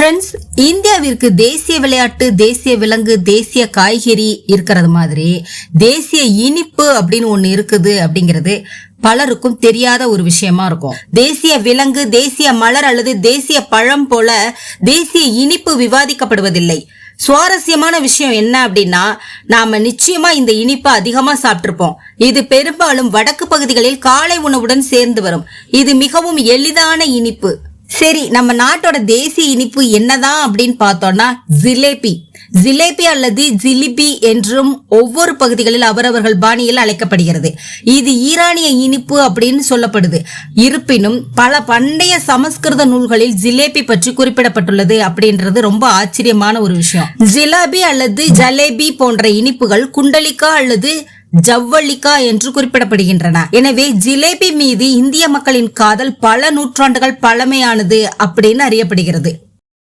Friends இந்தியாவிற்கு தேசிய விளையாட்டு தேசிய விலங்கு தேசிய காய்கறி இருக்கிறது மாதிரி தேசிய இனிப்பு அப்படின்னு ஒன்று இருக்குது அப்படிங்கிறது பலருக்கும் தெரியாத ஒரு விஷயமா இருக்கும். தேசிய விலங்கு தேசிய மலர் அல்லது தேசிய பழம் போல தேசிய இனிப்பு விவாதிக்கப்படுவதில்லை. சுவாரஸ்யமான விஷயம் என்ன அப்படின்னா நாம நிச்சயமா இந்த இனிப்பை அதிகமா சாப்பிட்டிருப்போம். இது பெரும்பாலும் வடக்கு பகுதிகளில் காலை உணவுடன் சேர்ந்து வரும். இது மிகவும் எளிதான இனிப்பு. சரி நம்ம நாட்டோட தேசிய இனிப்பு என்னதான் அப்படின்னு பார்த்தோம்னா ஜிலேபி. ஜிலேபி அல்லது ஜிலிபி என்றும் ஒவ்வொரு பகுதிகளில் அவரவர்கள் பாணியில் அழைக்கப்படுகிறது. இது ஈரானிய இனிப்பு அப்படின்னு சொல்லப்படுது. இருப்பினும் பல பண்டைய சமஸ்கிருத நூல்களில் ஜிலேபி பற்றி குறிப்பிடப்பட்டுள்ளது அப்படின்றது ரொம்ப ஆச்சரியமான ஒரு விஷயம். ஜிலாபி அல்லது ஜலேபி போன்ற இனிப்புகள் குண்டலிக்கா அல்லது ஜவ்வள்ளிக்கா என்று குறிப்பிடப்படுகின்றன. எனவே ஜிலேபி மீது இந்திய மக்களின் காதல் பல நூற்றாண்டுகள் பழமையானது அப்படின்னு அறியப்படுகிறது.